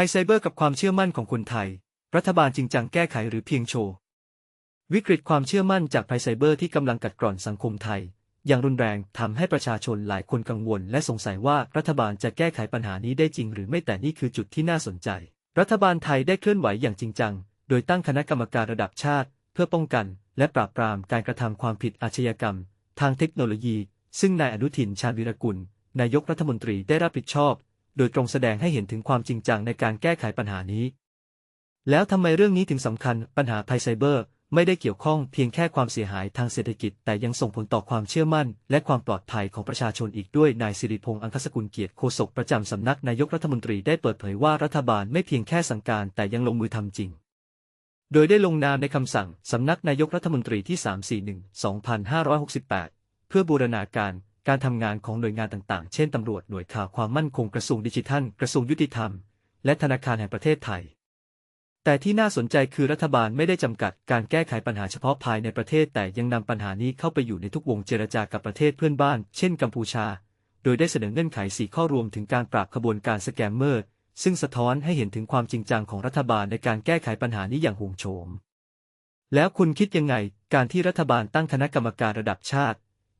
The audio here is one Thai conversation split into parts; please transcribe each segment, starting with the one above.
ภัยไซเบอร์กับความเชื่อมั่นของคนไทย รัฐบาลจริงจังแก้ไขหรือเพียงโชว์ วิกฤตความเชื่อมั่นจากภัยไซเบอร์ที่กำลังกัดกร่อนสังคมไทย อย่างรุนแรงทำให้ประชาชนหลายคนกังวล และสงสัยว่ารัฐบาลจะแก้ไขปัญหานี้ได้จริง หรือไม่แต่นี่คือจุดที่น่าสนใจ รัฐบาลไทยได้เคลื่อนไหวอย่างจริงจัง โดยตั้งคณะกรรมการระดับชาติ เพื่อป้องกัน และปราบปรามการกระทำความผิดอาชญากรรม ทางเทคโนโลยี ซึ่งนายอนุทินชาญวิรกุลนายกรัฐมนตรีได้รับผิดชอบ โดยตรงแสดงให้เห็นถึงความจริงจังในการแก้ไขปัญหานี้ แล้วทำไมเรื่องนี้ถึงสำคัญปัญหาภัยไซเบอร์ ไม่ได้เกี่ยวข้องเพียงแค่ความเสียหายทางเศรษฐกิจ แต่ยังส่งผลต่อความเชื่อมั่น และความปลอดภัยของประชาชนอีกด้วยนายสิริพงษ์อังคสกุลเกียรติโฆษกประจำสำนักนายกรัฐมนตรีได้เปิดเผยว่ารัฐบาลไม่เพียงแค่สั่งการแต่ยังลงมือทำจริงโดยได้ลงนามในคำสั่ง สำนักนายกรัฐมนตรีที่ 341 2568 เพื่อบูรณาการ การทำงานของหน่วยงานต่างๆ เช่นตำรวจหน่วยข่าวความมั่นคงกระทรวงดิจิทัล กระทรวงยุติธรรม และธนาคารแห่งประเทศไทย แต่ที่น่าสนใจคือรัฐบาลไม่ได้จำกัดการแก้ไขปัญหาเฉพาะภายในประเทศ แต่ยังนำปัญหานี้เข้าไปอยู่ในทุกวงเจรจากับประเทศเพื่อนบ้าน เช่น กัมพูชา โดยได้เสนอเงื่อนไข4ข้อรวมถึงการปราบขบวนการสแกมเมอร์ ซึ่งสะท้อนให้เห็นถึงความจริงจังของรัฐบาลในการแก้ไขปัญหานี้อย่างโหงโฉม แล้วคุณคิดยังไง การที่รัฐบาลตั้งคณะกรรมการระดับชาติ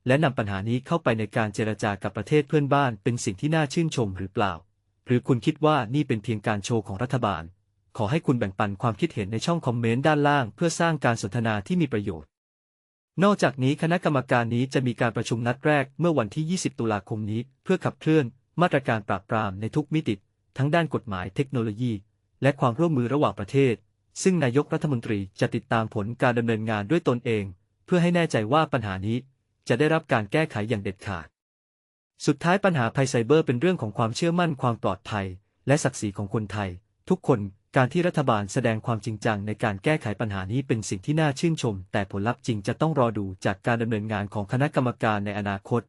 และนำปัญหานี้เข้าไปในการเจรจากับประเทศเพื่อนบ้านเป็นสิ่งที่น่าชื่นชมหรือเปล่า หรือคุณคิดว่านี่เป็นเพียงการโชว์ของรัฐบาล ขอให้คุณแบ่งปันความคิดเห็นในช่องคอมเมนต์ด้านล่าง เพื่อสร้างการสนทนาที่มีประโยชน์ นอกจากนี้คณะกรรมการนี้จะมีการประชุมนัดแรกเมื่อวันที่ 20 ตุลาคมนี้ เพื่อขับเคลื่อน มาตรการปราบปรามในทุกมิติ ทั้งด้านกฎหมายเทคโนโลยี และความร่วมมือระหว่างประเทศ ซึ่งนายกรัฐมนตรีจะติดตามผลการดำเนินงานด้วยตนเอง เพื่อให้แน่ใจว่าปัญหานี้ จะได้รับการแก้ไขอย่างเด็ดขาด สุดท้ายปัญหาภัยไซเบอร์เป็นเรื่องของความเชื่อมั่นความปลอดภัย และศักดิ์ศรีของคนไทย ทุกคนการที่รัฐบาลแสดงความจริงจังในการแก้ไขปัญหานี้เป็นสิ่งที่น่าชื่นชม แต่ผลลัพธ์จริงจะต้องรอดูจากการดำเนินงานของคณะกรรมการในอนาคต